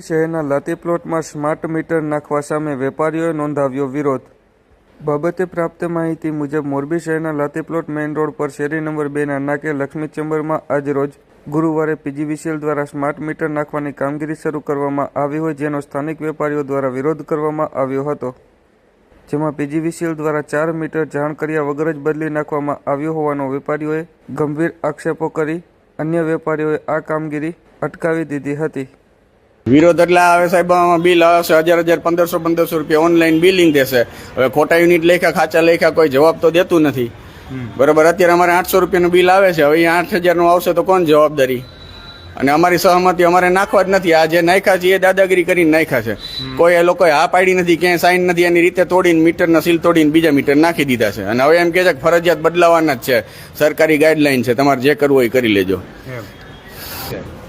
શહેરના લાતી પ્લોટમાં smart meter નાખવા સામે વેપારીઓએ નોંધાવ્યો વિરોધ. બાબતે પ્રાપ્ત માહિતી મુજબ, મોરબી શહેરના લાતી પ્લોટ મેઇન રોડ પર શેરી નંબર બેના નાકે લક્ષ્મી ચેમ્બરમાં આજરોજ ગુરુવારે પીજીવીસીએલ દ્વારા સ્માર્ટ મીટર નાખવાની કામગીરી શરૂ કરવામાં આવી હોય, જેનો સ્થાનિક વેપારીઓ દ્વારા વિરોધ કરવામાં આવ્યો હતો. જેમાં પીજીવીસીએલ દ્વારા ચાર મીટર જાણ કર્યા વગર જ બદલી નાખવામાં આવ્યો હોવાનો વેપારીઓએ ગંભીર આક્ષેપો કરી, અન્ય વેપારીઓએ આ કામગીરી અટકાવી દીધી હતી. વિરોધ એટલે આવે સાહેબ આમાં બિલ આવશે હજાર હજાર પંદરસો પંદરસો રૂપિયા ઓનલાઈન બિલિંગ દેશે. હવે ખોટા યુનિટ લેખા ખાચા લેખા કોઈ જવાબ તો દેતું નથી. બરાબર અત્યારે અમારે આઠસો રૂપિયાનું બિલ આવે છે હવે અહીંયા આઠ હજારનું આવશે તો કોણ જવાબદારી? અને અમારી સહમતી અમારે નાખવા જ નથી આ જે નાખ્યા છે એ દાદાગીરી કરીને નાખ્યા છે. કોઈ એ લોકોએ હા પાડી નથી ક્યાંય સાઈન નથી એની રીતે તોડીને મીટરના સીલ તોડીને બીજા મીટર નાખી દીધા છે. અને હવે એમ કહે છે કે ફરજિયાત બદલાવાના જ છે. સરકારી ગાઈડલાઈન છે તમારે જે કરવું હોય એ કરી લેજો.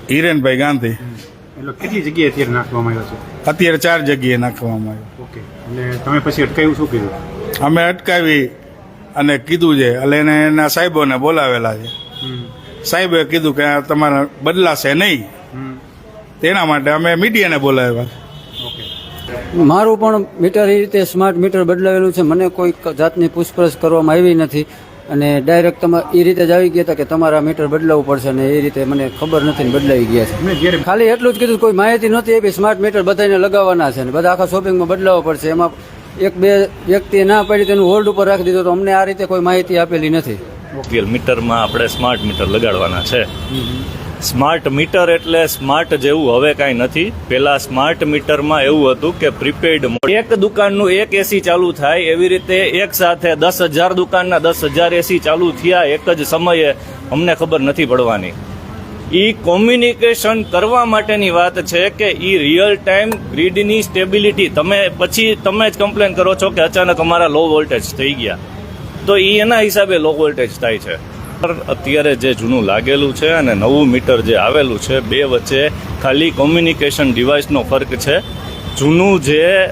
હિરેનભાઈ ગાંધી. એટલે કેટલી જગ્યાએ અત્યારે નાખવામાં આવ્યો છે? અત્યારે ચાર જગ્યાએ નાખવામાં આવ્યો. ઓકે. અને તમે પછી અટકાવ્યું શું કર્યું? અમે અટકાવી અને કીધું છે એટલે એને એના સાહેબોને બોલાવેલા છે. સાહેબે કીધું કે આ તમારે બદલાશે નહીં. તેના માટે અમે મીડિયાને બોલાવ્યા. મારું પણ મીટર એ રીતે સ્માર્ટ મીટર બદલાવેલું છે. મને કોઈ જાતની પૂછપરછ કરવામાં આવી નથી. અને ડાયરેક્ટ તમારે એ રીતે જ આવી ગયા હતા કે તમારા મીટર બદલાવવું પડશે અને એ રીતે મને ખબર નથી ને બદલાવી ગયા છે. ખાલી એટલું જ કીધું કોઈ માહિતી નહોતી એવી સ્માર્ટ મીટર બધાને લગાવવાના છે ને બધા આખા શોપિંગમાં બદલાવવો પડશે. એમાં એક બે વ્યક્તિએ ના પાડી તેનું હોલ્ડ ઉપર રાખી દીધું તો અમને આ રીતે કોઈ માહિતી આપેલી નથી. મીટરમાં આપણે સ્માર્ટ મીટર લગાડવાના છે. સ્માર્ટ મીટર એટલે સ્માર્ટ જેવું હવે કાંઈ નથી. પેલા સ્માર્ટ મીટરમાં એવું હતું કે પ્રીપેડ એક દુકાનનું એક એસી ચાલુ થાય એવી રીતે એક સાથે દસ હજાર દુકાનના દસ હજાર એસી ચાલુ થયા એક જ સમયે અમને ખબર નથી પડવાની. ઈ કોમ્યુનિકેશન કરવા માટેની વાત છે કે ઈ રિયલ ટાઈમ ગ્રીડની સ્ટેબિલિટી તમે પછી તમે જ કમ્પ્લેન કરો છો કે અચાનક અમારા લો વોલ્ટેજ થઈ ગયા. તો એ એના હિસાબે લો વોલ્ટેજ થાય છે. અત્યારે જે જૂનું લાગેલું છે અને નવું મીટર જે આવેલું છે, બે વચ્ચે ખાલી કોમ્યુનિકેશન ડિવાઇસનો ફરક છે. જૂનું જે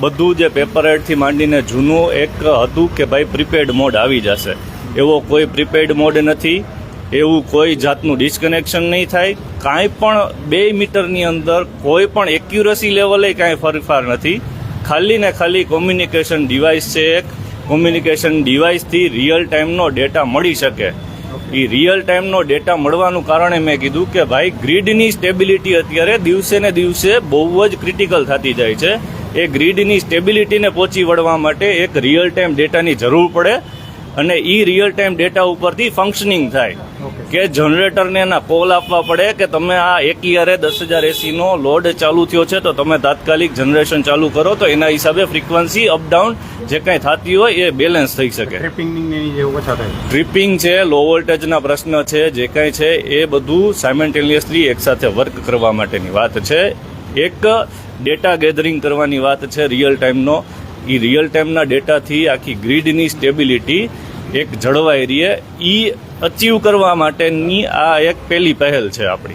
બધું જે પેપર હેડથી માંડીને જૂનું એક હતું કે ભાઈ પ્રીપેડ મોડ આવી જશે. એવો કોઈ પ્રીપેડ મોડ નથી. એવું કોઈ જાતનું ડિસ્કનેક્શન નહીં થાય. કાંઈ પણ બે મીટરની અંદર કોઈ પણ એક્યુરસી લેવલે કાંઈ ફરફાર નથી. ખાલી ને ખાલી કોમ્યુનિકેશન ડિવાઇસ છે એક. કોમ્યુનિકેશન ડિવાઇસથી રિયલ ટાઈમનો ડેટા મળી શકે. એ રિયલ ટાઈમનો ડેટા મળવાનું કારણે મેં કીધું કે ભાઈ ગ્રીડની સ્ટેબિલિટી અત્યારે દિવસે ને દિવસે બહુ જ ક્રિટિકલ થતી જાય છે. એ ગ્રીડની સ્ટેબિલિટીને પહોંચી વળવા માટે એક રિયલ ટાઈમ ડેટાની જરૂર પડે. અને એ રિયલ ટાઈમ ડેટા ઉપરથી ફંક્શનિંગ થાય. કે જનરેટરને એના કોલ આપવા પડે કે તમે આ એક યરે દસ હજાર એસીનો લોડ ચાલુ થયો છે તો તમે તાત્કાલિક જનરેશન ચાલુ કરો તો એના હિસાબે ફ્રીક્વન્સી અપડાઉન જે કાંઈ થતી હોય એ બેલેન્સ થઈ શકે. ટ્રેપિંગ છે લો વોલ્ટેજના પ્રશ્ન છે જે કાંઈ છે એ બધું સાયમેન્ટેનિયસલી એકસાથે વર્ક કરવા માટેની વાત છે. એક ડેટા ગેધરિંગ કરવાની વાત છે રિયલ ટાઈમનો એ રિયલ ટાઈમના ડેટાથી આખી ગ્રીડની સ્ટેબિલિટી એક જળવાઈ રહે. એ અચીવ કરવા માટેની આ એક પહેલી પહેલ છે આપણી.